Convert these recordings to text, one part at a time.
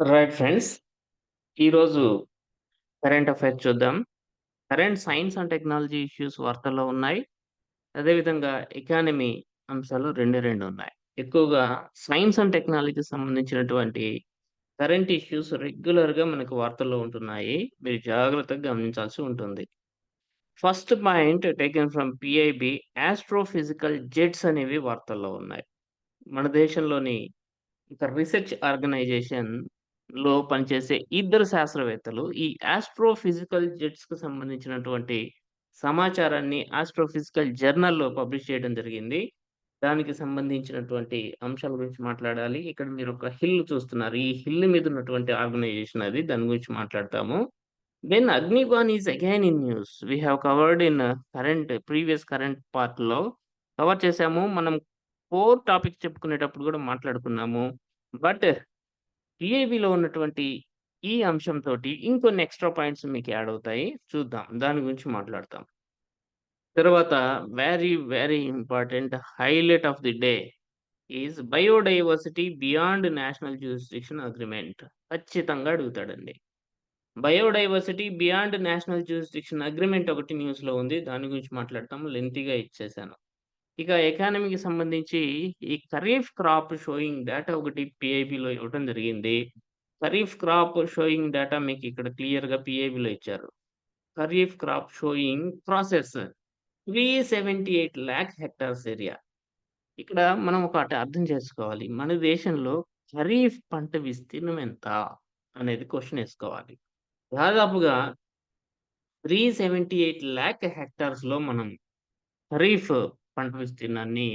Right friends. ఈరోజు current affairs చూద్దాం. Current science and technology issues వార్తల్లో ఉన్నాయి. అదేవిధంగా ఎకానమీ అంశాలు రెండు రెండు ఉన్నాయి. ఎక్కువగా సైన్స్ అండ్ టెక్నాలజీకి సంబంధించినటువంటి కరెంట్ ఇష్యూస్ రెగ్యులర్‌గా మనకు వార్తల్లో ఉంటున్నాయి. మీరు జాగ్రత్తగా గమనించాల్సి ఉంటుంది. First point taken from PIB astrophysical jets అనేవి వార్తల్లో ఉన్నాయి. మన దేశంలోని ఒక ఆర్గనైజేషన్ లో పనిచేసే ఇద్దరు శాస్త్రవేత్తలు ఈ ఆస్ట్రోఫిజికల్ జెట్స్కు సంబంధించినటువంటి సమాచారాన్ని ఆస్ట్రోఫిజికల్ జర్నల్‌లో పబ్లిష్ చేయడం జరిగింది. దానికి సంబంధించినటువంటి అంశాల గురించి మాట్లాడాలి. ఇక్కడ మీరు ఒక హిల్ చూస్తున్నారు. ఈ హిల్ మీద ఉన్నటువంటి ఆర్గనైజేషన్ అది. దాని గురించి మాట్లాడతాము. Then Agnibaan is again in news. We have covered in current previous current పార్ట్‌లో కవర్ చేసాము. మనం కోర్ టాపిక్ చెప్పుకునేటప్పుడు కూడా మాట్లాడుకున్నాము. బట్ టీఏబిలో ఉన్నటువంటి ఈ అంశంతో ఇంకొన్ని ఎక్స్‌ట్రా పాయింట్స్ మీకు యాడ్ అవుతాయి. చూద్దాం. దాని గురించి మాట్లాడతాం. తర్వాత very, very important highlight of the day is biodiversity beyond national jurisdiction agreement ఖచ్చితంగా అడుగుతాడండి. Biodiversity beyond national jurisdiction agreement ఒకటి న్యూస్‌లో ఉంది. దాని గురించి మాట్లాడతాం. లెంతీగా ఇచ్చేసాను. ఇక ఎకానమీకి సంబంధించి ఈ ఖరీఫ్ క్రాప్ షోయింగ్ డేటా ఒకటి పిఐబిలో ఇవ్వటం జరిగింది. ఖరీఫ్ క్రాప్ షోయింగ్ డేటా మీకు ఇక్కడ క్లియర్‌గా పిఐబిలో ఇచ్చారు. Kharif crop sowing process 378,00,000 hectares area. ఇక్కడ మనం ఒకటి అర్థం చేసుకోవాలి. మన దేశంలో ఖరీఫ్ పంట విస్తీర్ణం ఎంత అనేది క్వశ్చన్ వేసుకోవాలి దాదాపుగా 378,00,000 హెక్టార్స్‌లో మనం ఖరీఫ్ పంట విస్తీర్ణాన్ని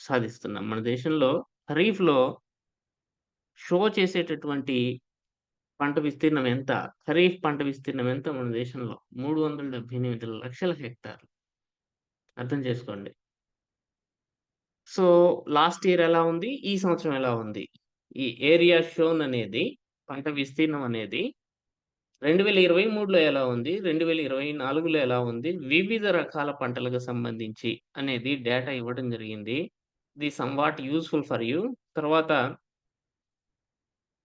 సాధిస్తున్నాం. మన దేశంలో ఖరీఫ్‌లో షో చేసేటటువంటి పంట విస్తీర్ణం ఎంత? ఖరీఫ్ పంట విస్తీర్ణం ఎంత మన దేశంలో? 378,00,000 హెక్టార్లు. అర్థం చేసుకోండి. సో, లాస్ట్ ఇయర్ ఎలా ఉంది? ఈ సంవత్సరం ఎలా ఉంది? ఈ ఏరియా షోన్ అనేది పంట విస్తీర్ణం అనేది 2023లో ఎలా ఉంది? 2024లో ఎలా ఉంది? వివిధ రకాల పంటలకు సంబంధించి అనేది డేటా ఇవ్వడం జరిగింది. ఇది సమ్‌వాట్ యూస్ఫుల్ ఫర్ యూ. తర్వాత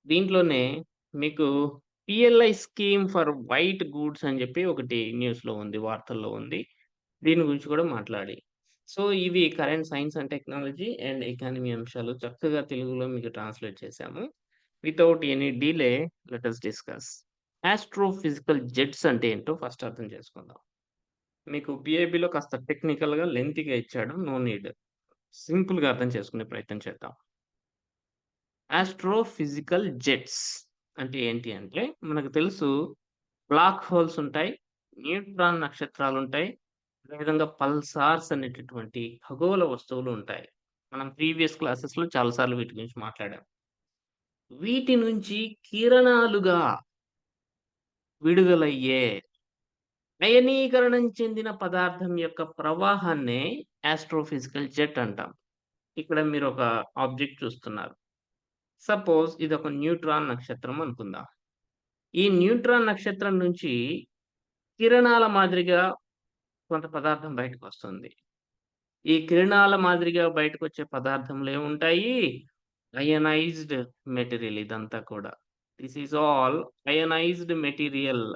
దీంట్లోనే మీకు PLI scheme for white goods అని చెప్పి ఒకటి న్యూస్‌లో ఉంది. వార్తల్లో ఉంది. దీని గురించి కూడా మాట్లాడి. సో, ఇవి current science and technology and economy అంశాలు చక్కగా తెలుగులో మీకు ట్రాన్స్‌లేట్ చేశాము. Without any delay letters discuss. Astrophysical jets అంటే ఏంటో ఫస్ట్ అర్థం చేసుకుందాం. మీకు పిఐబిలో కాస్త టెక్నికల్‌గా లెంతీగా ఇచ్చాడు. No need. సింపుల్‌గా అర్థం చేసుకునే ప్రయత్నం చేద్దాం. ఆస్ట్రోఫిజికల్ జెట్స్ అంటే ఏంటి అంటే మనకు తెలుసు బ్లాక్ హోల్స్ ఉంటాయి. న్యూట్రాన్ నక్షత్రాలుంటాయి. అదేవిధంగా పల్సార్స్ అనేటటువంటి ఖగోళ వస్తువులు ఉంటాయి. మనం ప్రీవియస్ క్లాసెస్‌లో చాలా సార్లు వీటి గురించి మాట్లాడాం. వీటి నుంచి కిరణాలుగా విడుదలయ్యే అయనీకరణం చెందిన పదార్థం యొక్క ప్రవాహాన్నే ఆస్ట్రోఫిజికల్ జెట్ అంటాం. ఇక్కడ మీరు ఒక ఆబ్జెక్ట్ చూస్తున్నారు. సపోజ్ ఇది ఒక న్యూట్రాన్ నక్షత్రం అనుకుందాం. ఈ న్యూట్రాన్ నక్షత్రం నుంచి కిరణాల మాదిరిగా కొంత పదార్థం బయటకు వస్తుంది ఈ కిరణాల మాదిరిగా బయటకొచ్చే పదార్థంలో ఏముంటాయి? అయనైజ్డ్ మెటీరియల్ ఇదంతా కూడా. This is all ionised material.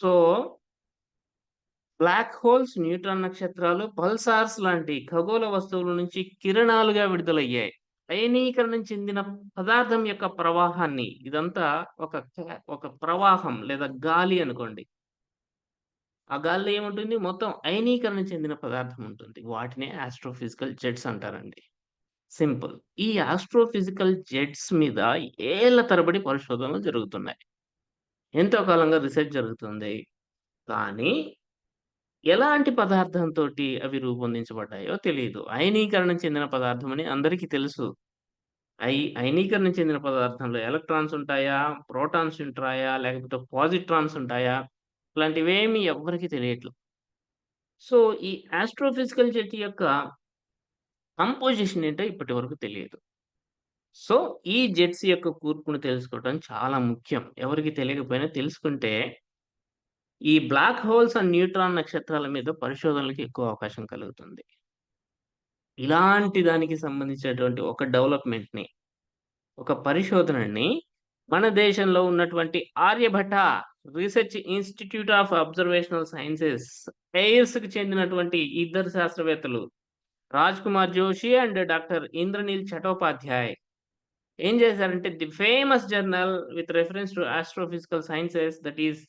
So black holes, neutron నక్షత్రాలు, పల్సార్స్ లాంటి ఖగోళ వస్తువుల నుంచి కిరణాలుగా విడుదలయ్యాయి. అయనీకరణం చెందిన పదార్థం యొక్క ప్రవాహాన్ని ఇదంతా ఒక ఒక ప్రవాహం లేదా గాలి అనుకోండి. ఆ గాలిలో ఏముంటుంది? మొత్తం అయనీకరణ చెందిన పదార్థం ఉంటుంది. వాటినే ఆస్ట్రోఫిజికల్ జెట్స్ అంటారండి. సింపుల్. ఈ ఆస్ట్రోఫిజికల్ జెట్స్ మీద ఏళ్ళ తరబడి పరిశోధనలు జరుగుతున్నాయి. ఎంతో కాలంగా రీసెర్చ్ జరుగుతుంది. కానీ ఎలాంటి పదార్థంతో అవి రూపొందించబడ్డాయో తెలియదు అయనీకరణం చెందిన పదార్థం అని అందరికీ తెలుసు. అయి అయనీకరణ చెందిన పదార్థంలో ఎలక్ట్రాన్స్ ఉంటాయా? ప్రోటాన్స్ ఉంటాయా? లేకపోతే పాజిట్రాన్స్ ఉంటాయా? ఇలాంటివేమీ ఎవరికి తెలియట్లేదు. సో, ఈ ఆస్ట్రోఫిజికల్ జెట్ యొక్క కంపోజిషన్ ఏంటో ఇప్పటి వరకు తెలియదు. సో, ఈ జెట్స్ యొక్క కూర్పును తెలుసుకోవడం చాలా ముఖ్యం. ఎవరికి తెలియకపోయినా తెలుసుకుంటే ఈ బ్లాక్ హోల్స్ అండ్ న్యూట్రాన్ నక్షత్రాల మీద పరిశోధనలకు ఎక్కువ అవకాశం కలుగుతుంది. ఇలాంటి దానికి సంబంధించినటువంటి ఒక డెవలప్‌మెంట్‌ని ఒక పరిశోధనని మన దేశంలో ఉన్నటువంటి Aryabhatta research institute of observational sciences ఎయిర్స్‌కి చెందినటువంటి ఇద్దరు శాస్త్రవేత్తలు రాజ్ కుమార్ జోషి అండ్ డాక్టర్ ఇంద్రనీల్ చటోపాధ్యాయ్ ఏం చేశారంటే the famous journal with reference to astrophysical sciences that is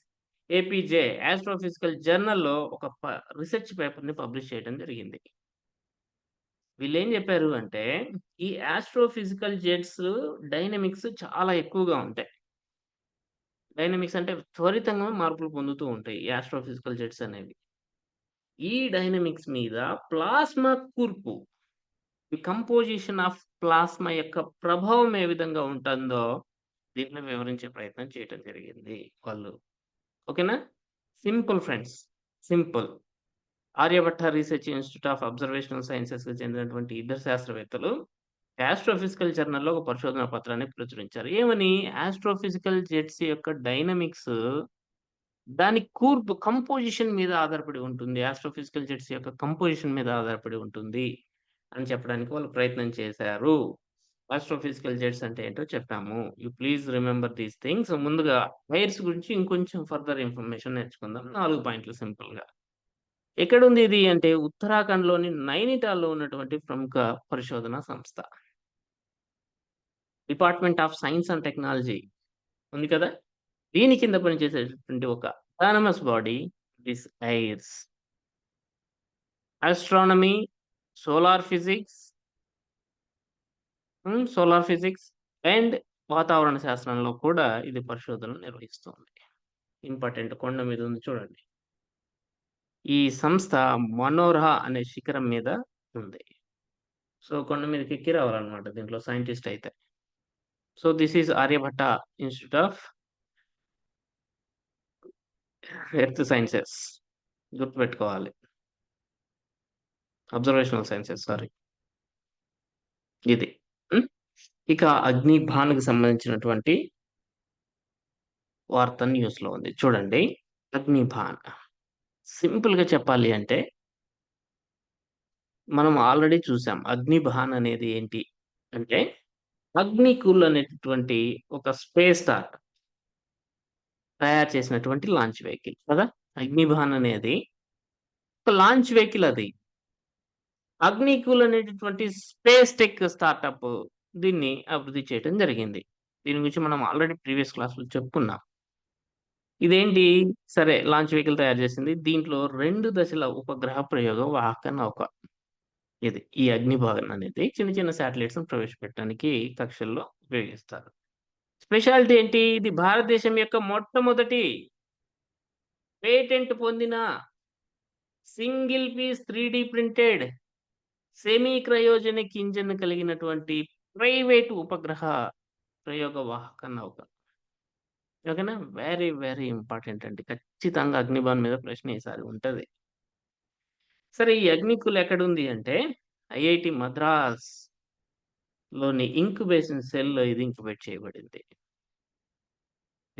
APJ astrophysical జర్నల్‌లో ఒక ప రీసెర్చ్ పేపర్‌ని పబ్లిష్ చేయడం జరిగింది. వీళ్ళేం చెప్పారు అంటే, ఈ ఆస్ట్రోఫిజికల్ జెట్స్ డైనమిక్స్ చాలా ఎక్కువగా ఉంటాయి. డైనమిక్స్ అంటే త్వరితంగా మార్పులు పొందుతూ ఉంటాయి. ఈ ఆస్ట్రోఫిజికల్ జెట్స్ అనేవి. ఈ డైనమిక్స్ మీద ప్లాస్మా కూర్పు కంపోజిషన్ ఆఫ్ ప్లాస్మా యొక్క ప్రభావం ఏ విధంగా ఉంటుందో దీన్ని వివరించే ప్రయత్నం చేయటం జరిగింది వాళ్ళు. ఓకేనా? Simple friends. Simple. Aryabhatta research institute of observational సైన్సెస్‌కి చెందినటువంటి ఇద్దరు శాస్త్రవేత్తలు ఆస్ట్రోఫిజికల్ జర్నల్‌లో ఒక పరిశోధన పత్రాన్ని ప్రచురించారు. ఏమని? ఆస్ట్రోఫిజికల్ జెట్స్ యొక్క డైనమిక్స్ దాని కూర్పు కంపోజిషన్ మీద ఆధారపడి ఉంటుంది. ఆస్ట్రోఫిజికల్ జెట్స్ యొక్క కంపోజిషన్ మీద ఆధారపడి ఉంటుంది అని చెప్పడానికి వాళ్ళు ప్రయత్నం చేశారు. ఆస్ట్రోఫిజికల్ జెట్స్ అంటే ఏంటో చెప్పాము. You please remember these things. ముందుగా వైర్స్ గురించి ఇంకొంచెం ఫర్దర్ ఇన్ఫర్మేషన్ నేర్చుకుందాం. నాలుగు పాయింట్లు సింపుల్‌గా. ఎక్కడుంది ఇది అంటే ఉత్తరాఖండ్‌లోని నైనిటాల్‌లో ఉన్నటువంటి ప్రముఖ పరిశోధన సంస్థ. Department of science and technology ఉంది కదా! దీని కింద పనిచేసేటటువంటి ఒక autonomous body this ARIES. Astronomy, solar physics solar physics and వాతావరణ శాస్త్రంలో కూడా ఇది పరిశోధనలు నిర్వహిస్తుంది ఇంపార్టెంట్ కొండ మీద ఉంది చూడండి. ఈ సంస్థ మనోరహ అనే శిఖరం మీద ఉంది. సో, కొండ మీదకి ఎక్కి రావాలన్నమాట దీంట్లో సైంటిస్ట్ అయితే. So, this is Aryabhatta institute of earth sciences గుర్తుపెట్టుకోవాలి. Observational sciences sorry. ఇది. ఇక ఇక అగ్నిబాణ్‌కి సంబంధించినటువంటి వార్త న్యూస్‌లో ఉంది. చూడండి. అగ్నిబాణ్. సింపుల్‌గా చెప్పాలి అంటే మనం ఆల్రెడీ చూసాం. అగ్నిబాన్ అనేది ఏంటి అంటే అగ్నికుల్ అనేటటువంటి ఒక స్పేస్ స్టార్ట్ తయారు చేసినటువంటి లాంచ్ వెహికల్ కదా! అగ్నిబాణ్ అనేది ఒక లాంచ్ వెహికల్ అది. అగ్నికూల్ అనేటటువంటి స్పేస్ టెక్ స్టార్టప్ దీన్ని అభివృద్ధి చేయడం జరిగింది. దీని గురించి మనం ఆల్రెడీ ప్రీవియస్ క్లాస్‌లో చెప్పుకున్నాం. ఇదేంటి? సరే లాంచ్ వెహికల్ తయారు చేసింది. దీంట్లో రెండు దశల ఉపగ్రహ ప్రయోగ వాహక నౌక. ఇది. ఈ అగ్నిభాగం అనేది చిన్న చిన్న శాటిలైట్స్‌ని ప్రవేశపెట్టడానికి కక్షల్లో ఉపయోగిస్తారు. స్పెషాలిటీ ఏంటి? ఇది భారతదేశం యొక్క మొట్టమొదటి పేటెంట్ పొందిన సింగిల్ పీస్ 3డీ ప్రింటెడ్ సెమీ క్రయోజనిక్ ఇంజిన్ కలిగినటువంటి ప్రైవేట్ ఉపగ్రహ ప్రయోగ వాహక నౌక. ఓకేనా? వెరీ, వెరీ ఇంపార్టెంట్ అండి. ఖచ్చితంగా అగ్నిబాన్ మీద ప్రశ్న ఈసారి ఉంటుంది సరే ఈ అగ్నికుల్ ఎక్కడుంది అంటే ఐఐటి మద్రాస్లోని ఇంక్యుబేషన్ సెల్‌లో ఇది ఇంక్యుబేట్ చేయబడింది.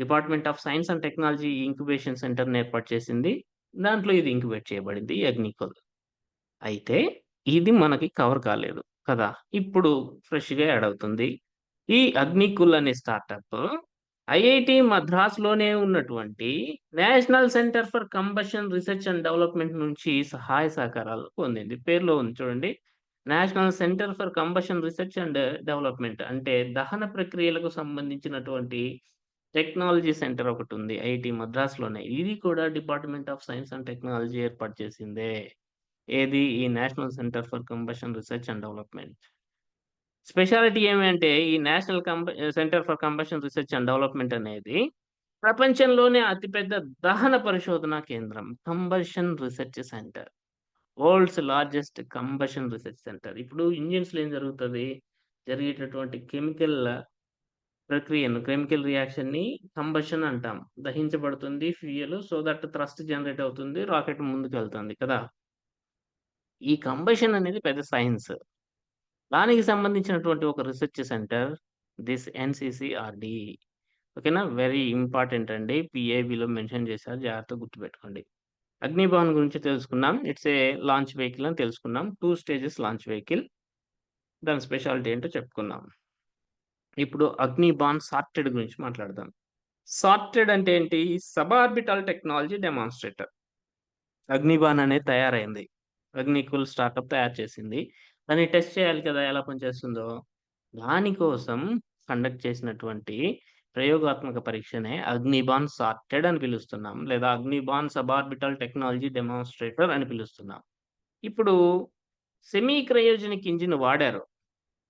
Department of science and technology incubation సెంటర్‌ని ఏర్పాటు చేసింది. దాంట్లో ఇది ఇంక్యుబేట్ చేయబడింది అగ్నికోల్ అగ్నికుల్. అయితే ఇది మనకి కవర్ కాలేదు కదా! ఇప్పుడు ఫ్రెష్‌గా యాడ్ అవుతుంది. ఈ అగ్నికుల్ అనే స్టార్టప్ ఐఐటి మద్రాస్‌లోనే ఉన్నటువంటి national centre for combustion research and development నుంచి సహాయ సహకారాలు పొందింది. పేరులో ఉంది చూడండి. National centre for combustion research and development అంటే దహన ప్రక్రియలకు సంబంధించినటువంటి టెక్నాలజీ సెంటర్ ఒకటి ఉంది ఐఐటీ మద్రాసులోనే ఇది కూడా department of science and technology ఏర్పాటు చేసిందే. ఏది? ఈ national centre for combustion research and development. Speciality ఏమంటే ఈ national comb centre for combustion research and development అనేది ప్రపంచంలోనే అతిపెద్ద దహన పరిశోధన కేంద్రం. Combustion research centre. World's largest combustion research centre. ఇప్పుడు ఇంజిన్స్‌లో ఏం జరుగుతది? జరిగేటటువంటి కెమికల్ ప్రక్రియను కెమికల్ రియాక్షన్‌ని కంబషన్ అంటాం. దహించబడుతుంది fuel so that thrust generate అవుతుంది. రాకెట్ ముందుకు వెళ్తుంది కదా! ఈ కంబషన్ అనేది పెద్ద సైన్స్. దానికి సంబంధించినటువంటి ఒక రీసెర్చ్ సెంటర్ దిస్ ఎన్సిసిఆర్డి ఓకేనా? వెరీ ఇంపార్టెంట్ అండి. పీఐబీలో మెన్షన్ చేశారు. జాగ్రత్తగా గుర్తుపెట్టుకోండి. అగ్నిభవన్ గురించి తెలుసుకున్నాం. ఇట్స్ ఏ లాంచ్ వెహికల్ అని తెలుసుకున్నాం. Two stages launch vehicle. దాని స్పెషాలిటీ ఏంటో చెప్పుకున్నాం. ఇప్పుడు అగ్నిబాన్ సార్టెడ్ గురించి మాట్లాడదాం. సార్టెడ్ అంటే ఏంటి? Suborbital technology demonstrator. అగ్నిబాన్ అనేది తయారైంది. అగ్నికుల్ స్టార్టప్ తయారు చేసింది. దాన్ని టెస్ట్ చేయాలి కదా! ఎలా పనిచేస్తుందో. దానికోసం కండక్ట్ చేసినటువంటి ప్రయోగాత్మక పరీక్షనే అగ్నిబాన్ సార్టెడ్ అని పిలుస్తున్నాం. లేదా అగ్నిబాన్ సబార్బిటల్ టెక్నాలజీ డెమాన్‌స్ట్రేటర్ అని పిలుస్తున్నాం. ఇప్పుడు సెమీ క్రయోజనిక్ ఇంజిన్ వాడారు.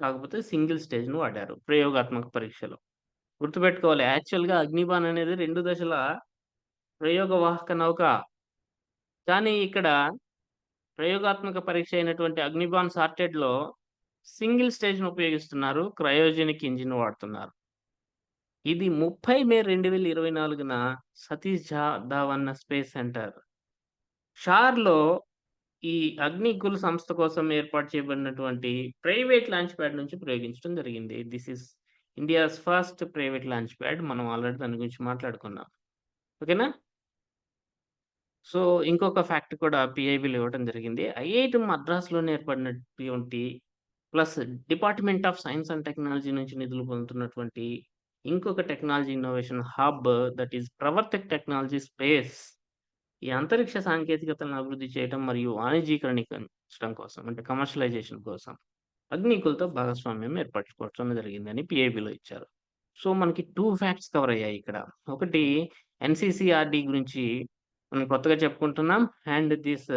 కాకపోతే సింగిల్ స్టేజ్ను వాడారు ప్రయోగాత్మక పరీక్షలో. గుర్తుపెట్టుకోవాలి యాక్చువల్‌గా అగ్నిబాన్ అనేది రెండు దశల ప్రయోగ వాహక నౌక. కానీ ఇక్కడ ప్రయోగాత్మక పరీక్ష అయినటువంటి అగ్నిబాన్ సార్టెడ్‌లో సింగిల్ స్టేజ్ను ఉపయోగిస్తున్నారు. క్రయోజెనిక్ ఇంజిన్ వాడుతున్నారు. ఇది 30 మే 2024న సతీష్ ఝా ధావన్ స్పేస్ సెంటర్ షార్‌లో ఈ అగ్నికుల్ సంస్థ కోసం ఏర్పాటు చేయబడినటువంటి ప్రైవేట్ లాంచ్ ప్యాడ్ నుంచి ప్రయోగించడం జరిగింది. This is India's first private launch pad. మనం ఆల్రెడీ దాని గురించి మాట్లాడుకున్నాం. ఓకేనా? సో, ఇంకొక ఫ్యాక్ట్ కూడా పీఐబీలో ఇవ్వడం జరిగింది. ఐఐటి మద్రాస్‌లోనే ఏర్పడినటువంటి plus department of science and technology నుంచి నిధులు పొందుతున్నటువంటి ఇంకొక technology innovation hub that is Pravartak technology space. ఈ అంతరిక్ష సాంకేతికతలను అభివృద్ధి చేయటం మరియు వాణిజ్యీకరణించడం కోసం అంటే కమర్షియలైజేషన్ కోసం అగ్నికులతో భాగస్వామ్యం ఏర్పరచుకోవడం జరిగిందని పీఐబీలో ఇచ్చారు. సో, మనకి టూ ఫ్యాక్ట్స్ కవర్ అయ్యాయి ఇక్కడ. ఒకటి ఎన్సిసిఆర్డి గురించి మనం కొత్తగా చెప్పుకుంటున్నాం. And this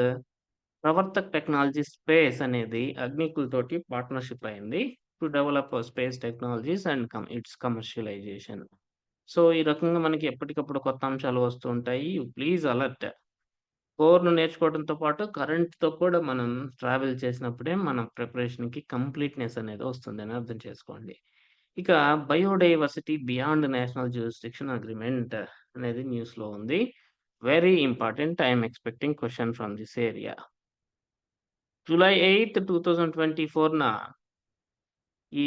Pravartak technology space అనేది అగ్నికుల్ తోటి పార్ట్నర్‌షిప్ అయింది. To develop space technologies and come its commercialisation. So, ఈ రకంగా మనకి ఎప్పటికప్పుడు కొత్త అంశాలు వస్తూ ఉంటాయి. Please alert. కోర్‌ను నేర్చుకోవడంతో పాటు కరెంట్‌తో కూడా మనం ట్రావెల్ చేసినప్పుడే మన ప్రిపరేషన్‌కి కంప్లీట్‌నెస్ అనేది వస్తుందని అర్థం చేసుకోండి. ఇక biodiversity beyond national jurisdiction agreement అనేది న్యూస్‌లో ఉంది. Very important. I'm expecting question from this area. July 8, 2024న ఈ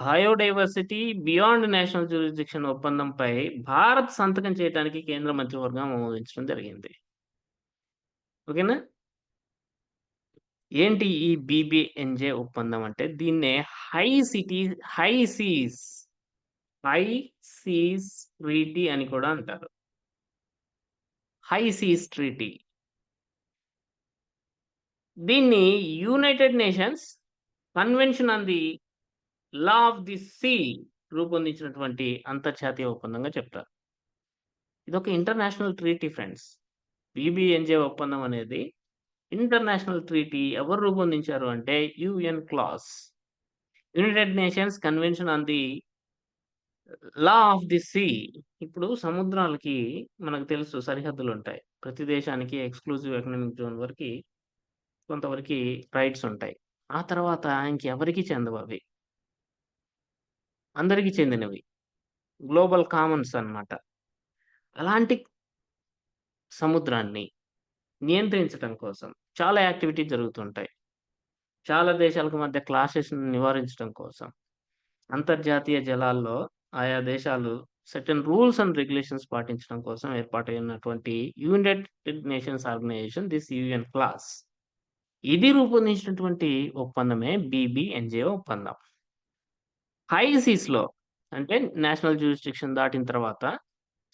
బయోడైవర్సిటీ బియాండ్ నేషనల్ జ్యూరిస్డిక్షన్ ఒప్పందంపై భారత్ సంతకం చేయడానికి కేంద్ర మంత్రివర్గం ఆమోదించడం జరిగింది. ఓకేనా? ఏంటి ఈ బీబీఎన్‌జే ఒప్పందం అంటే దీన్నే high city high seas high seas treaty అని కూడా అంటారు. High seas treaty. దీన్ని United Nations convention on the law of the sea రూపొందించినటువంటి అంతర్జాతీయ ఒప్పందంగా చెప్తారు. ఇదొక ఇంటర్నేషనల్ ట్రీటీ ఫ్రెండ్స్. బీబీఎన్‌జే ఒప్పందం అనేది ఇంటర్నేషనల్ ట్రీటీ ఎవరు రూపొందించారు అంటే UNCLOS. United Nations convention on the law of the sea. ఇప్పుడు సముద్రాలకి మనకు తెలుసు సరిహద్దులు ఉంటాయి ప్రతి దేశానికి ఎక్స్‌క్లూజివ్ ఎకనామిక్ జోన్ వరకి కొంతవరకి రైట్స్ ఉంటాయి. ఆ తర్వాత ఇంకెవరికి చెందవు అవి అందరికీ చెందినవి. గ్లోబల్ కామన్స్ అన్నమాట. అలాంటి సముద్రాన్ని నియంత్రించటం కోసం చాలా యాక్టివిటీ జరుగుతుంటాయి. చాలా దేశాలకు మధ్య క్లాషెస్ను నివారించడం కోసం అంతర్జాతీయ జలాల్లో ఆయా దేశాలు సర్టెన్ రూల్స్ అండ్ రెగ్యులేషన్స్ పాటించడం కోసం ఏర్పాటైనటువంటి United Nations organisation this UNCLOS. ఇది రూపొందించినటువంటి ఒప్పందమే బీబీఎన్‌జే ఒప్పందం. హై సీస్‌లో అంటే నేషనల్ జ్యూరిస్టిక్షన్ దాటిన తర్వాత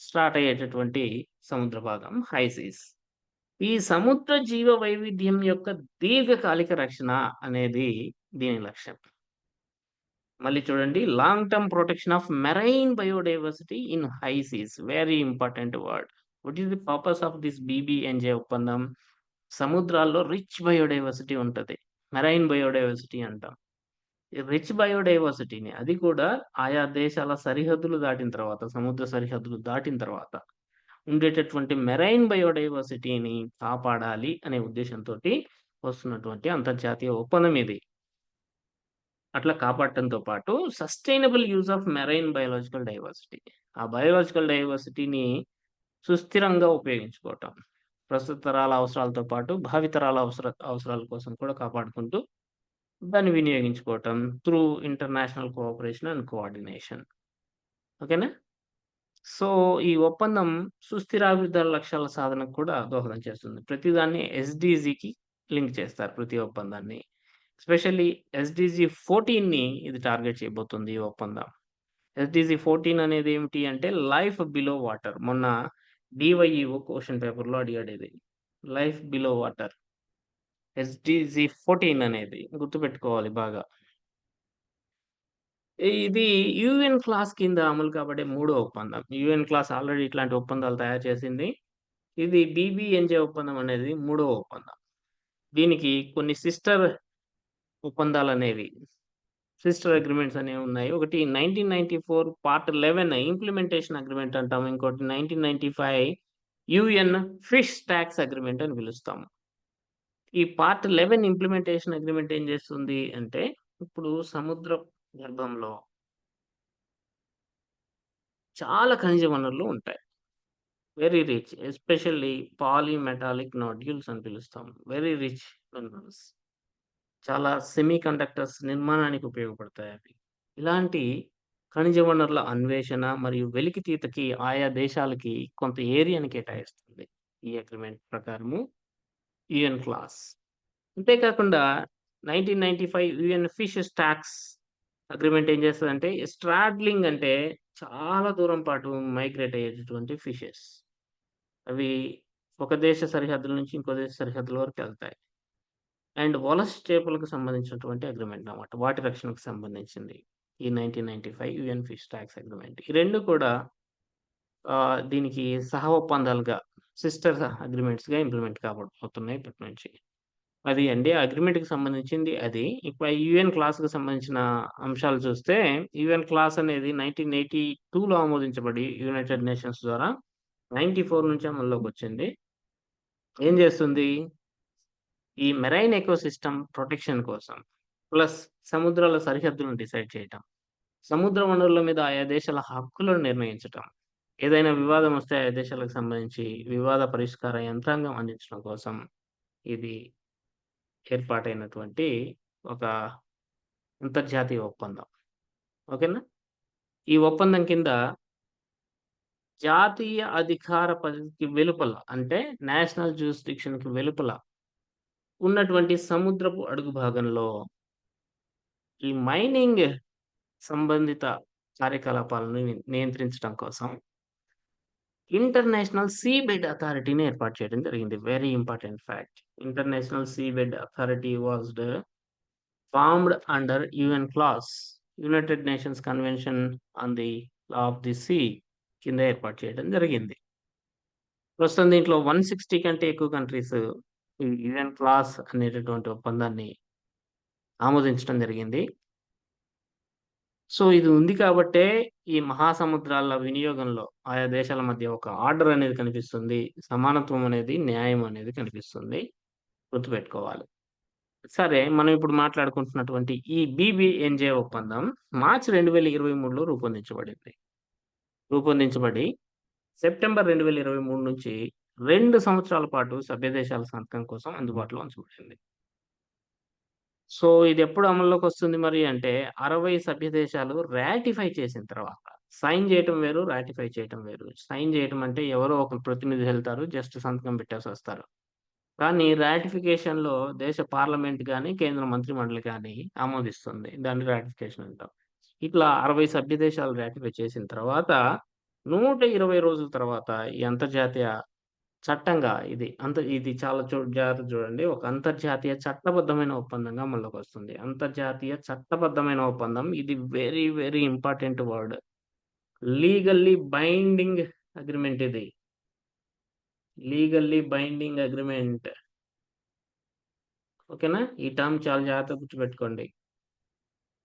స్టార్ట్ అయ్యేటటువంటి సముద్ర భాగం హైసీస్ ఈ సముద్ర జీవ వైవిధ్యం యొక్క దీర్ఘకాలిక రక్షణ అనేది దీని లక్ష్యం. మళ్ళీ చూడండి long term protection of marine biodiversity in high seas very important word. What is the purpose of this BBNJ ఒప్పందం? సముద్రాల్లో రిచ్ బయోడైవర్సిటీ ఉంటుంది మెరైన్ బయోడైవర్సిటీ అంటాం. రిచ్ బయోడైవర్సిటీని అది కూడా ఆయా దేశాల సరిహద్దులు దాటిన తర్వాత సముద్ర సరిహద్దులు దాటిన తర్వాత ఉండేటటువంటి మెరైన్ బయోడైవర్సిటీని కాపాడాలి అనే ఉద్దేశంతోటి వస్తున్నటువంటి అంతర్జాతీయ ఒప్పందం ఇది. అట్లా కాపాడటంతో పాటు sustainable use of marine biological diversity. ఆ బయోలాజికల్ డైవర్సిటీని సుస్థిరంగా ఉపయోగించుకోవటం. ప్రస్తుత తరాల అవసరాలతో పాటు భావితరాల అవసర అవసరాల కోసం కూడా కాపాడుకుంటూ దాన్ని వినియోగించుకోవటం through international cooperation and coordination. ఓకేనా? సో, ఈ ఒప్పందం సుస్థిరాభివృద్ధి లక్ష్యాల సాధనకు కూడా దోహదం చేస్తుంది. ప్రతిదాన్ని ఎస్డిజికి లింక్ చేస్తారు ప్రతి ఒప్పందాన్ని. ఎస్పెషల్లీ ఎస్డిజి ఫోర్టీన్ని ఇది టార్గెట్ చేయబోతుంది ఈ ఒప్పందం. ఎస్‌డిజి 14 అనేది ఏమిటి అంటే లైఫ్ బిలో వాటర్. మొన్న డీవైఈఓ క్వశ్చన్ పేపర్‌లో అడిగాడిది. Life below water. ఎస్‌డిజి 14 అనేది గుర్తుపెట్టుకోవాలి బాగా. ఇది యుఎన్ క్లాస్ కింద అమలు కాబడే మూడో ఒప్పందం. యూఎన్ క్లాస్ ఆల్రెడీ ఇట్లాంటి ఒప్పందాలు తయారు చేసింది. ఇది బీబీఎన్‌జే ఒప్పందం అనేది మూడో ఒప్పందం. దీనికి కొన్ని సిస్టర్ ఒప్పందాలు అనేవి సిస్టర్ అగ్రిమెంట్స్ అనేవి ఉన్నాయి. ఒకటి 1994 పార్ట్ 11 ఇంప్లిమెంటేషన్ అగ్రిమెంట్ అంటాము ఇంకోటి nineteen ninety five UN fish stocks agreement అని పిలుస్తాము. ఈ పార్ట్ 11 ఇంప్లిమెంటేషన్ అగ్రిమెంట్ ఏం చేస్తుంది అంటే, ఇప్పుడు సముద్ర గర్భంలో చాలా ఖనిజ వనరులు ఉంటాయి. Very rich especially polymetallic nodules అని పిలుస్తాం. Very rich minerals. చాలా సెమీ కండక్టర్స్ నిర్మాణానికి ఉపయోగపడతాయి అవి. ఇలాంటి ఖనిజ వనరుల అన్వేషణ మరియు వెలికితీతకి ఆయా దేశాలకి కొంత ఏరియాని కేటాయిస్తుంది. ఈ అగ్రిమెంట్ ప్రకారము యుఎన్ క్లాస్. అంతే కాకుండా 1995 యూఎన్ ఫిష్ టాక్స్ అగ్రిమెంట్ ఏం చేస్తుందంటే స్ట్రాడ్లింగ్ అంటే చాలా దూరం పాటు మైగ్రేట్ అయ్యేటటువంటి ఫిషెస్. అవి ఒక దేశ సరిహద్దుల నుంచి ఇంకో దేశ సరిహద్దుల వరకు వెళ్తాయి అండ్ వలస్ చేపలకు సంబంధించినటువంటి అగ్రిమెంట్ అన్నమాట. వాటి రక్షణకు సంబంధించింది. ఈ 1995 యూఎన్ ఫిష్ టాక్స్ అగ్రిమెంట్ ఈ రెండు కూడా దీనికి సహ ఒప్పందాలుగా సిస్టర్ అగ్రిమెంట్స్గా ఇంప్లిమెంట్ కాబోతున్నాయి ఇప్పటి నుంచి. అది అండి. అగ్రిమెంట్కి సంబంధించింది అది. ఇప్పుడు యూఎన్ క్లాస్‌కి సంబంధించిన అంశాలు చూస్తే యూఎన్ క్లాస్ అనేది 1982లో ఆమోదించబడి యునైటెడ్ నేషన్స్ ద్వారా 94 నుంచి అమల్లోకొచ్చింది. ఏం చేస్తుంది? ఈ మెరైన్ ఎకోసిస్టమ్ ప్రొటెక్షన్ కోసం ప్లస్ సముద్రాల సరిహద్దులను డిసైడ్ చేయటం. సముద్ర వనరుల మీద ఆయా దేశాల హక్కులను నిర్ణయించటం. ఏదైనా వివాదం వస్తే ఆయా దేశాలకు సంబంధించి వివాద పరిష్కార యంత్రాంగం అందించడం కోసం ఇది ఏర్పాటైనటువంటి ఒక అంతర్జాతీయ ఒప్పందం. ఓకేనా? ఈ ఒప్పందం కింద జాతీయ అధికార పరిధికి వెలుపల అంటే నేషనల్కి వెలుపల ఉన్నటువంటి సముద్రపు అడుగు భాగంలో ఈ మైనింగ్ సంబంధిత కార్యకలాపాలను నియంత్రించడం కోసం ఇంటర్నేషనల్ సీ బెడ్ అథారిటీని ఏర్పాటు చేయడం జరిగింది. Very important fact. International seabed authority was formed under UNCLOS United Nations convention on the law of the sea కింద ఏర్పాటు చేయడం జరిగింది. ప్రస్తుతం దీంట్లో 160 కంటే ఎక్కువ కంట్రీస్ ఈ క్లాస్ అనేటటువంటి ఒప్పందాన్ని ఆమోదించడం జరిగింది. సో, ఇది ఉంది కాబట్టే ఈ మహాసముద్రాల వినియోగంలో ఆయా దేశాల మధ్య ఒక ఆర్డర్ అనేది కనిపిస్తుంది. సమానత్వం అనేది, న్యాయం అనేది కనిపిస్తుంది. గుర్తుపెట్టుకోవాలి. సరే మనం ఇప్పుడు మాట్లాడుకుంటున్నటువంటి ఈ బీబీఎన్‌జే ఒప్పందం మార్చి 2023లో రూపొందించబడింది. రూపొందించబడి సెప్టెంబర్ 2023 నుంచి రెండు సంవత్సరాల పాటు సభ్య దేశాల సంతకం కోసం అందుబాటులో ఉంచబడింది. సో, ఇది ఎప్పుడు అమల్లోకి వస్తుంది మరి అంటే 60 సభ్య దేశాలు రాటిఫై చేసిన తర్వాత. సైన్ చేయటం వేరు, రాటిఫై చేయటం వేరు. సైన్ చేయటం అంటే ఎవరో ఒక ప్రతినిధి వెళ్తారు జస్ట్ సంతకం పెట్టేసి వస్తారు కానీ రాటిఫికేషన్‌లో దేశ పార్లమెంట్ కానీ కేంద్ర మంత్రి మండలి కానీ ఆమోదిస్తుంది. దాన్ని రాటిఫికేషన్ అంటాం. ఇట్లా 60 సభ్య దేశాలు రాటిఫై చేసిన తర్వాత 120 రోజుల తర్వాత ఈ అంతర్జాతీయ చట్టంగా ఇది అంత ఇది చాలా చూ జాగ్రత్తగా చూడండి. ఒక అంతర్జాతీయ చట్టబద్ధమైన ఒప్పందంగా అమల్లోకొస్తుంది. అంతర్జాతీయ చట్టబద్ధమైన ఒప్పందం ఇది very very important word. Legally binding agreement ఇది. లీగల్లీ బైండింగ్ అగ్రిమెంట్ ఓకేనా? ఈ టర్మ్ చాలా జాగ్రత్తగా గుర్తుపెట్టుకోండి.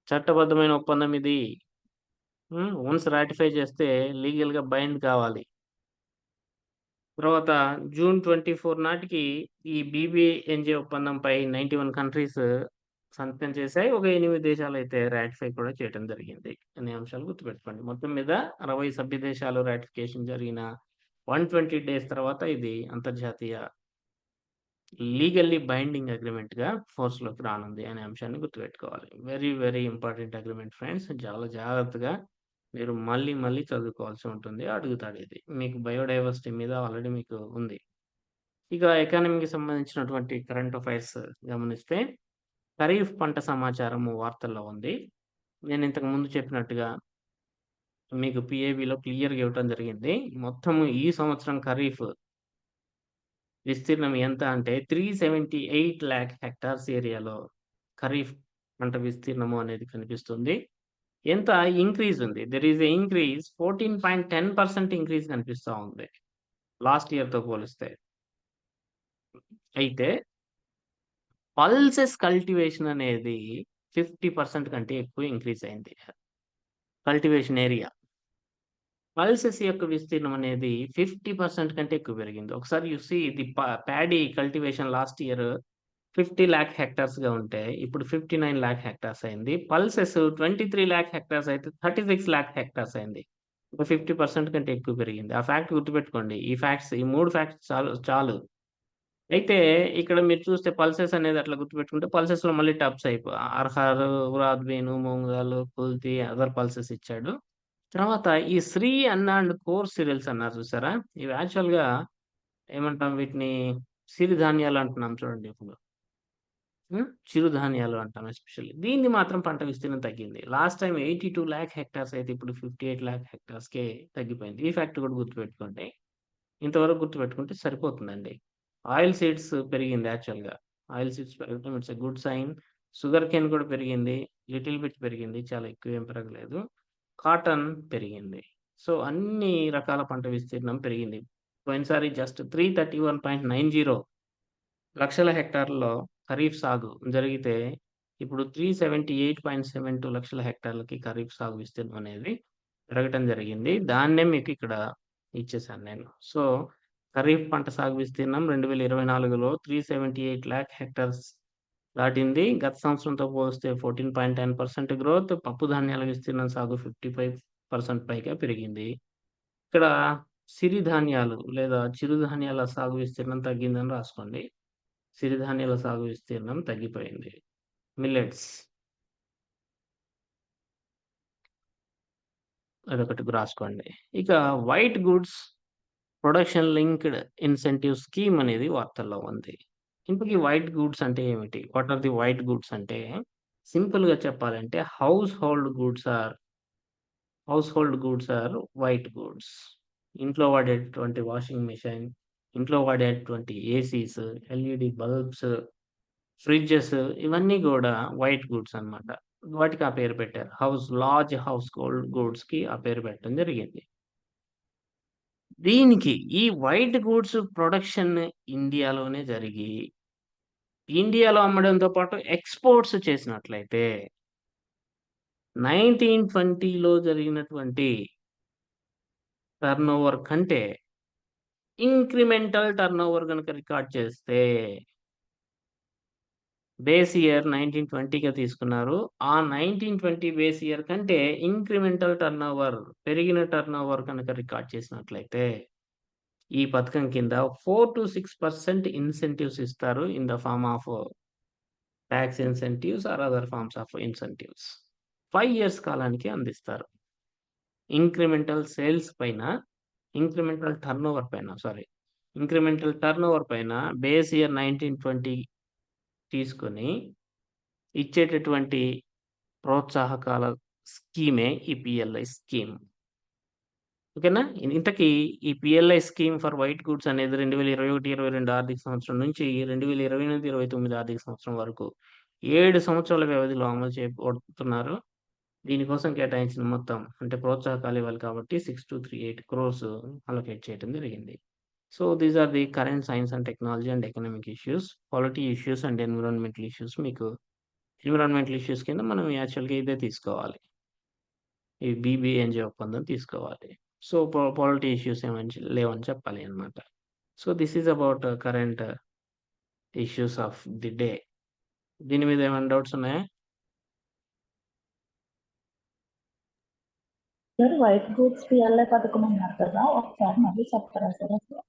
చట్టబద్ధమైన ఒప్పందం ఇది. వన్స్ రాటిఫై చేస్తే లీగల్‌గా బైండ్ కావాలి. తర్వాత జూన్ 24 నాటికి ఈ బీబీఎన్‌జే ఒప్పందంపై 91 కంట్రీస్ సంతకం చేశాయి. ఒక ఎనిమిది దేశాలు అయితే రాటిఫై కూడా చేయటం జరిగింది. అనే అంశాలు గుర్తుపెట్టుకోండి. మొత్తం మీద 60 సభ్య దేశాలు రాటిఫికేషన్ జరిగిన 120 డేస్ తర్వాత ఇది అంతర్జాతీయ లీగల్లీ బైండింగ్ అగ్రిమెంట్గా ఫోర్స్‌లోకి రానుంది అనే అంశాన్ని గుర్తుపెట్టుకోవాలి. Very very important agreement friends. చాలా జాగ్రత్తగా మీరు మళ్ళీ మళ్ళీ చదువుకోవాల్సి ఉంటుంది. అడుగుతాడు ఇది. మీకు బయోడైవర్సిటీ మీద ఆల్రెడీ మీకు ఉంది. ఇక ఎకానమీకి సంబంధించినటువంటి కరెంట్ అఫైర్స్ గమనిస్తే ఖరీఫ్ పంట సమాచారము వార్తల్లో ఉంది. నేను ఇంతకు ముందు చెప్పినట్టుగా మీకు పిఏబిలో క్లియర్‌గా ఇవ్వటం జరిగింది. మొత్తము ఈ సంవత్సరం ఖరీఫ్ విస్తీర్ణం ఎంత అంటే 378,00,000 హెక్టార్స్ ఏరియాలో ఖరీఫ్ పంట విస్తీర్ణము అనేది కనిపిస్తుంది. ఎంత ఇంక్రీజ్ ఉంది. There is a increase 14.10% increase కనిపిస్తూ ఉంది. లాస్ట్ ఇయర్‌తో పోలిస్తే. అయితే పల్సెస్ కల్టివేషన్ అనేది 50% కంటే ఎక్కువ ఇంక్రీజ్ అయింది. Cultivation area. పల్సెస్ యొక్క విస్తీర్ణం అనేది 50% కంటే ఎక్కువ పెరిగింది. ఒకసారి you see the paddy cultivation last year 50,00,000 హెక్టార్స్‌గా ఉంటే ఇప్పుడు 59,00,000 హెక్టార్స్ అయింది. పల్సెస్ 23,00,000 హెక్టార్స్ అయితే 36,00,000 హెక్టార్స్ అయింది. ఒక 50% కంటే ఎక్కువ పెరిగింది. ఆ ఫ్యాక్ట్ గుర్తుపెట్టుకోండి. ఈ ఫ్యాక్ట్స్ ఈ మూడు ఫ్యాక్ట్స్ చాలు చాలు. అయితే ఇక్కడ మీరు చూస్తే పల్సెస్ అనేది అట్లా గుర్తుపెట్టుకుంటే పల్సెస్‌లో మళ్ళీ టప్స్ అయిపో అర్హర్, రాద్బీను బీను, కుల్తి అదర్ పల్సెస్ ఇచ్చాడు. తర్వాత ఈ శ్రీ అన్న అండ్ కోర్ సీరియల్స్ అన్నారు చూసారా? ఇవి యాక్చువల్‌గా ఏమంటాం వీటిని సిరిధాన్యాలు అంటున్నాం చూడండి ఇప్పుడు. చిరుధాన్యాలు అంటాం ఎస్పెషల్లీ. దీన్ని మాత్రం పంట విస్తీర్ణం తగ్గింది. Last time eighty two lakh hectares అయితే ఇప్పుడు 58,00,000 హెక్టార్స్‌కే తగ్గిపోయింది. ఈ ఫ్యాక్ట్ కూడా గుర్తుపెట్టుకోండి. ఇంతవరకు గుర్తుపెట్టుకుంటే సరిపోతుందండి. ఆయిల్ సీడ్స్ పెరిగింది యాక్చువల్‌గా. ఆయిల్ సీడ్స్ పెరగడం it's a good sign. Sugarcane కూడా పెరిగింది. లిటిల్ బిట్ పెరిగింది. చాలా ఎక్కువ ఏం పెరగలేదు. కాటన్ పెరిగింది. సో, అన్ని రకాల పంట విస్తీర్ణం పెరిగింది. పోయినసారి జస్ట్ 331.90 లక్షల హెక్టార్లలో ఖరీఫ్ సాగు జరిగితే ఇప్పుడు 378.72 లక్షల హెక్టార్లకి ఖరీఫ్ సాగు విస్తీర్ణం అనేది పెరగటం జరిగింది. దాన్నే మీకు ఇక్కడ ఇచ్చేసాను నేను. సో, ఖరీఫ్ పంట సాగు విస్తీర్ణం 2024లో 378,00,000 హెక్టార్స్ దాటింది. గత సంవత్సరంతో పోలిస్తే 14.10% గ్రోత్. పప్పు ధాన్యాల విస్తీర్ణం సాగు 55% పైగా పెరిగింది. ఇక్కడ సిరిధాన్యాలు లేదా చిరుధాన్యాల సాగు విస్తీర్ణం తగ్గిందని రాసుకోండి. సిరిధాన్యాల సాగు విస్తీర్ణం తగ్గిపోయింది. మిల్లెట్స్. అదొకటి రాసుకోండి. ఇక white goods production linked incentive scheme అనేది వార్తల్లో ఉంది. ఇంతకీ వైట్ గూడ్స్ అంటే ఏమిటి? What are the white goods అంటే సింపుల్‌గా చెప్పాలంటే household goods or household goods or white goods. ఇంట్లో వాడేటువంటి వాషింగ్ మిషన్ ఇంట్లో వాడేటువంటి ఏసీస్, ఎల్ఈడీ బల్బ్స్, ఫ్రిడ్జెస్ ఇవన్నీ కూడా వైట్ గూడ్స్ అన్నమాట. వాటికి ఆ పేరు పెట్టారు. హౌస్ లార్జ్ హౌస్ హోల్డ్ గూడ్స్‌కి ఆ పేరు పెట్టడం జరిగింది. దీనికి ఈ వైట్ గూడ్స్ ప్రొడక్షన్ ఇండియాలోనే జరిగి ఇండియాలో అమ్మడంతో పాటు ఎక్స్‌పోర్ట్స్ చేసినట్లయితే 1920లో జరిగినటువంటి టర్నోవర్ కంటే ఇంక్రిమెంటల్ టర్న్ ఓవర్ కనుక రికార్డ్ చేస్తే బేస్ ఇయర్ 1920గా తీసుకున్నారు. ఆ 1920 బేస్ ఇయర్ కంటే ఇంక్రిమెంటల్ టర్న్ ఓవర్ పెరిగిన టర్న్ ఓవర్ కనుక రికార్డ్ చేసినట్లయితే ఈ పథకం కింద 4-6% ఇన్సెంటివ్స్ ఇస్తారు. In the form of tax incentives or other forms of incentives. Five years కాలానికి అందిస్తారు. ఇంక్రిమెంటల్ సేల్స్ పైన, ఇంక్రిమెంటల్ టర్న్ ఓవర్ పైన సారీ. ఇంక్రిమెంటల్ టర్న్ ఓవర్ పైన బేస్ ఇయర్ 1920 తీసుకొని ఇచ్చేటటువంటి ప్రోత్సాహకాల స్కీమే ఈ పిఎల్ఐ స్కీమ్. ఓకేనా? ఇంతకీ ఈ PLI scheme for white goods అనేది 2021, 22 ఆర్థిక సంవత్సరం నుంచి 2028, 29 ఆర్థిక సంవత్సరం వరకు ఏడు సంవత్సరాల వ్యవధిలో అమలు చేయబోతున్నారు. దీనికోసం కేటాయించిన మొత్తం అంటే ప్రోత్సాహకాలు ఇవ్వాలి కాబట్టి 6238 క్రోర్స్ అలొకేట్ చేయడం జరిగింది. So, these are the current science and technology and economic issues, polity issues and environmental issues మీకు ఎన్విరాన్మెంటల్ ఇష్యూస్ కింద మనం యాక్చువల్‌గా ఇదే తీసుకోవాలి. ఈ బీబీఎన్‌జే ఒప్పందం తీసుకోవాలి. సో, పాలిటీ ఇష్యూస్ ఏమని లేవని చెప్పాలి అన్నమాట. So, this is about current issues of the day. దీని మీద ఏమైనా డౌట్స్ ఉన్నాయా? సార్ వైట్ గూడ్స్ పిఎల్ఐ పథకం అన్నారు కదా! ఒకసారి మళ్ళీ చెప్తారా సార్ అసలు?